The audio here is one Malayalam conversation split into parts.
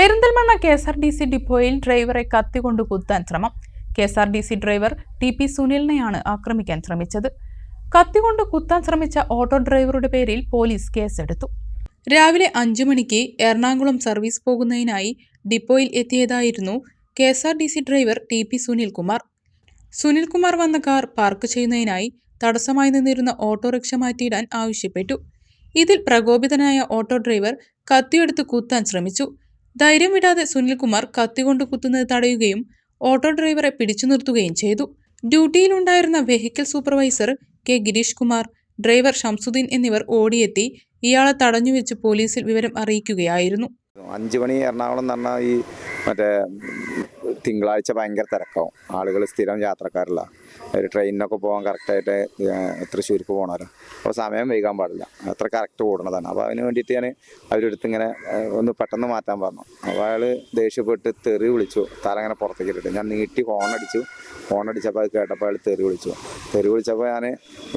Perinthalmanna K S R T C ഡിപ്പോയിൽ ഡ്രൈവറെ കത്തിക്കൊണ്ട് കുത്താൻ ശ്രമം. K S R T C driver T P സുനിലിനെയാണ് ആക്രമിക്കാൻ ശ്രമിച്ചത്. കത്തിക്കൊണ്ട് കുത്താൻ ശ്രമിച്ച ഓട്ടോ ഡ്രൈവറുടെ പേരിൽ പോലീസ് കേസെടുത്തു. രാവിലെ അഞ്ചു മണിക്ക് എറണാകുളം സർവീസ് പോകുന്നതിനായി ഡിപ്പോയിൽ എത്തിയതായിരുന്നു K S R T C driver T P Sunilkumar. Sunilkumar വന്ന കാർ പാർക്ക് ചെയ്യുന്നതിനായി തടസ്സമായി നിന്നിരുന്ന ഓട്ടോറിക്ഷ മാറ്റിയിടാൻ ആവശ്യപ്പെട്ടു. ഇതിൽ പ്രകോപിതനായ ഓട്ടോ ഡ്രൈവർ കത്തിയെടുത്ത് കുത്താൻ ശ്രമിച്ചു. ധൈര്യം വിടാതെ സുനിൽകുമാർ കത്തികൊണ്ട് കുത്തുന്നത് തടയുകയും ഓട്ടോ ഡ്രൈവറെ പിടിച്ചു നിർത്തുകയും ചെയ്തു. ഡ്യൂട്ടിയിലുണ്ടായിരുന്ന vehicle supervisor K Girish Kumar driver Shamsuddin എന്നിവർ ഓടിയെത്തി ഇയാളെ തടഞ്ഞു വെച്ച് പോലീസിൽ വിവരം അറിയിക്കുകയായിരുന്നു. അഞ്ച് മണി എറണാകുളം എന്ന് പറഞ്ഞാൽ ഈ മറ്റേ തിങ്കളാഴ്ച ഭയങ്കര തിരക്കാവും. ആളുകൾ സ്ഥിരം യാത്രക്കാരില്ല. ഒരു ട്രെയിനിനൊക്കെ പോകാൻ കറക്റ്റായിട്ട് തൃശ്ശൂർക്ക് പോകണമല്ലോ അപ്പോൾ സമയം വൈകാൻ പാടില്ല. അത്ര കറക്റ്റ് ഓടണതാണ് അപ്പോൾ അതിന് വേണ്ടിയിട്ട് ഞാൻ അവരെടുത്ത് ഇങ്ങനെ ഒന്ന് പെട്ടെന്ന് മാറ്റാൻ പറഞ്ഞു. അപ്പോൾ അയാൾ ദേഷ്യപ്പെട്ട് തെറി വിളിച്ചു. തല ഇങ്ങനെ പുറത്തേക്ക് ഇട്ടിട്ട് ഞാൻ നീട്ടി ഫോണടിച്ചു ഫോണടിച്ചപ്പോൾ അത് കേട്ടപ്പോൾ അയാൾ തെറി വിളിച്ചു. തെറി വിളിച്ചപ്പോൾ ഞാൻ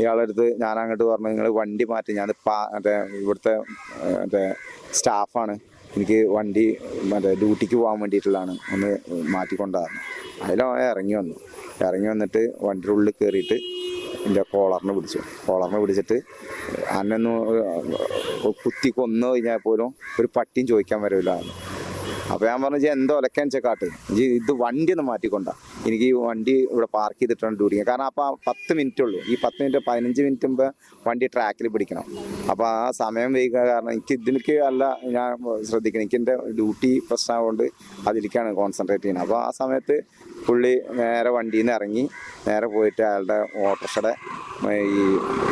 ഇയാളെടുത്ത് ഞാൻ അങ്ങോട്ട് പറഞ്ഞു നിങ്ങൾ വണ്ടി മാറ്റി ഞാൻ പാ മറ്റേ ഇവിടുത്തെ മറ്റേ സ്റ്റാഫാണ്. എനിക്ക് വണ്ടി മറ്റേ ഡ്യൂട്ടിക്ക് പോകാൻ വേണ്ടിയിട്ടുള്ളതാണ് ഒന്ന് മാറ്റിക്കൊണ്ടായിരുന്നു അതിലോ ഇറങ്ങി വന്നു. ഇറങ്ങി വന്നിട്ട് വണ്ടിയുടെ ഉള്ളിൽ കയറിയിട്ട് എന്റെ കോളറിനെ പിടിച്ചു. കോളറിനെ പിടിച്ചിട്ട് അന്നൊന്ന് കുത്തി കൊന്നു കഴിഞ്ഞാൽ പോലും ഒരു പട്ടിയും ചോദിക്കാൻ വരില്ല അപ്പോൾ ഞാൻ പറഞ്ഞു "ഇജ്ജ് എന്തോ ഒലക്കാൻ കാട്ട്. ഇത് വണ്ടി ഒന്ന് മാറ്റിക്കൊണ്ട. എനിക്ക് ഈ വണ്ടി ഇവിടെ പാർക്ക് ചെയ്തിട്ടാണ് ഡ്യൂട്ടി കാരണം അപ്പോൾ പത്ത് മിനിറ്റ് ഉള്ളൂ ഈ പത്ത് മിനിറ്റ് പതിനഞ്ച് മിനിറ്റ് മുമ്പ് വണ്ടി ട്രാക്കിൽ പിടിക്കണം. അപ്പോൾ ആ സമയം വൈകുക കാരണം എനിക്ക് ഇതിലേക്ക് അല്ല ഞാൻ ശ്രദ്ധിക്കണം എനിക്ക് എന്റെ ഡ്യൂട്ടി പ്രശ്നമായതുകൊണ്ട് അതിലേക്കാണ് കോൺസെൻട്രേറ്റ് ചെയ്യുന്നത്. അപ്പോൾ ആ സമയത്ത് പുള്ളി നേരെ വണ്ടിയിൽ നിന്ന് ഇറങ്ങി നേരെ പോയിട്ട് അയാളുടെ ഓട്ടോറിക്ഷയുടെ ഈ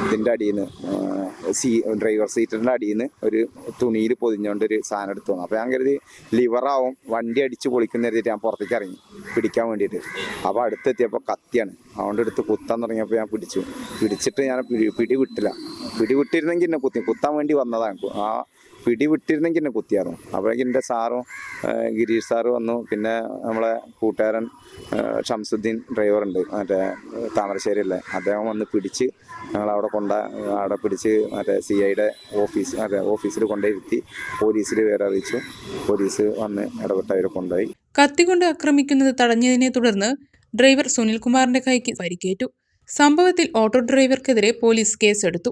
ഇതിന്റെ അടിയിൽ നിന്ന് സീ ഡ്രൈവർ സീറ്റിന്റെ അടിയിൽ നിന്ന് ഒരു തുണിയിൽ പൊതിഞ്ഞുകൊണ്ട് ഒരു സാധനം എടുത്തു വന്നു. അപ്പോൾ ഞാൻ കരുതി ലിവറാവും വണ്ടി അടിച്ച് പൊളിക്കുന്ന കരുതിയിട്ട് ഞാൻ പുറത്തേക്ക് ഇറങ്ങി. പിടിക്കാൻ വേണ്ടിയിട്ട്. അപ്പോൾ അടുത്തെത്തിയപ്പോൾ കത്തിയാണ്. അതുകൊണ്ട് എടുത്ത് കുത്താൻ തുടങ്ങിയപ്പോൾ ഞാൻ പിടിച്ചു. പിടിച്ചിട്ട് ഞാൻ പിടി പിടി വിട്ടില്ല. പിടി വിട്ടിരുന്നെങ്കിൽ എന്നെ കുത്തി കുത്താൻ വേണ്ടി വന്നതാണ്. ആ പിടിവിട്ടിരുന്നെങ്കിൽ എന്നെ കുത്തിയായിരുന്നു. അപ്പോഴേക്കും എന്റെ സാറും ഗിരീഷ് സാറ് വന്നു. പിന്നെ നമ്മളെ കൂട്ടുകാരൻ ഷംസുദ്ദീൻ ഡ്രൈവറുണ്ട് മറ്റേ താമരശ്ശേരിയിലെ അദ്ദേഹം വന്ന് പിടിച്ച് ഞങ്ങളവിടെ കൊണ്ട അവിടെ പിടിച്ച് മറ്റേ സി ഐയുടെ ഓഫീസ് മറ്റേ ഓഫീസിൽ കൊണ്ടുപോയിരുത്തി. പോലീസിൽ വേറെ അറിയിച്ചു പോലീസ് വന്ന് ഇടപെട്ട് അവരെ കൊണ്ടുപോയി. കത്തികൊണ്ട് ആക്രമിക്കുന്നത് തടഞ്ഞതിനെ തുടർന്ന് ഡ്രൈവർ സുനിൽകുമാറിന്റെ കൈക്ക് പരിക്കേറ്റു. സംഭവത്തിൽ ഓട്ടോ ഡ്രൈവർക്കെതിരെ പോലീസ് കേസെടുത്തു.